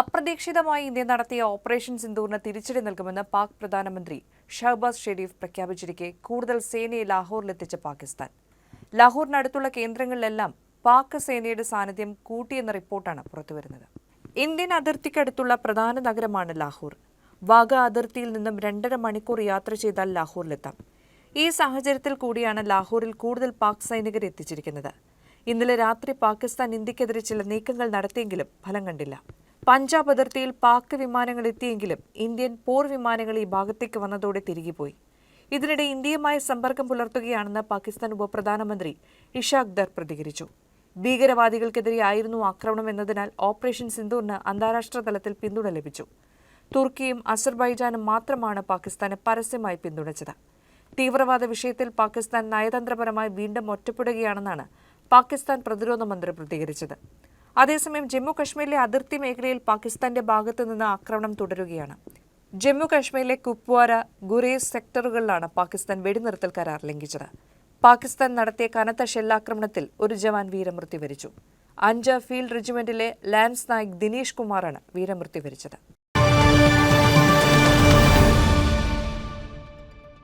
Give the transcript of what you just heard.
അപ്രതീക്ഷിതമായി ഇന്ത്യ നടത്തിയ ഓപ്പറേഷൻ സിന്ദൂറിന് തിരിച്ചടി നൽകുമെന്ന് പാക് പ്രധാനമന്ത്രി ഷഹബാസ് ഷെരീഫ് പ്രഖ്യാപിച്ചിരിക്കെ കൂടുതൽ സേനയെ ലാഹോറിലെത്തിച്ച പാകിസ്ഥാൻ. ലാഹോറിനടുത്തുള്ള കേന്ദ്രങ്ങളിലെല്ലാം പാക് സേനയുടെ സാന്നിധ്യം കൂട്ടിയെന്ന റിപ്പോർട്ടാണ് പുറത്തുവരുന്നത്. ഇന്ത്യൻ അതിർത്തിക്കടുത്തുള്ള പ്രധാന നഗരമാണ് ലാഹോർ. വാഗ അതിർത്തിയിൽ നിന്നും രണ്ടര മണിക്കൂർ യാത്ര ചെയ്താൽ ലാഹോറിലെത്താം. ഈ സാഹചര്യത്തിൽ കൂടിയാണ് ലാഹോറിൽ കൂടുതൽ പാക് സൈനികരെ എത്തിച്ചിരിക്കുന്നത്. ഇന്നലെ രാത്രി പാകിസ്ഥാൻ ഇന്ത്യക്കെതിരെ ചില നീക്കങ്ങൾ നടത്തിയെങ്കിലും ഫലം കണ്ടില്ല. പഞ്ചാബ് അതിർത്തിയിൽ പാക് വിമാനങ്ങൾ എത്തിയെങ്കിലും ഇന്ത്യൻ പോർ വിമാനങ്ങൾ ഈ ഭാഗത്തേക്ക് വന്നതോടെ തിരികെ പോയി ഇതിനിടെ ഇന്ത്യയുമായി സമ്പർക്കം പുലർത്തുകയാണെന്ന് പാകിസ്ഥാൻ ഉപപ്രധാനമന്ത്രി ഇഷാഖ് ദർ പ്രതികരിച്ചു. ഭീകരവാദികൾക്കെതിരെ ആയിരുന്നു ആക്രമണം എന്നതിനാൽ ഓപ്പറേഷൻ സിന്ധുവിന് അന്താരാഷ്ട്ര തലത്തിൽ പിന്തുണ ലഭിച്ചു. തുർക്കിയും അസർബൈജാനും മാത്രമാണ് പാകിസ്ഥാന് പരസ്യമായി പിന്തുണച്ചത്. തീവ്രവാദ വിഷയത്തിൽ പാകിസ്ഥാൻ നയതന്ത്രപരമായി വീണ്ടും ഒറ്റപ്പെടുകയാണെന്നാണ് പാകിസ്ഥാൻ പ്രതിരോധ മന്ത്രി പ്രതികരിച്ചത്. അതേസമയം ജമ്മു കശ്മീരിലെ അതിർത്തി മേഖലയിൽ പാകിസ്ഥാന്റെ ഭാഗത്തു നിന്ന് ആക്രമണം തുടരുകയാണ്. ജമ്മു കശ്മീരിലെ കുപ്വാര ഗുറേസ് സെക്ടറുകളിലാണ് പാകിസ്ഥാൻ വെടിനിർത്തൽ കരാർ ലംഘിച്ചത്. പാകിസ്ഥാൻ നടത്തിയ കനത്ത ഷെല്ലാക്രമണത്തിൽ ഒരു ജവാൻ വീരമൃത്യു വരിച്ചു അഞ്ച് ഫീൽഡ് റെജിമെന്റിലെ ലാൻസ് നായിക് ദിനേഷ് കുമാറാണ് വീരമൃത്യു വരിച്ചത്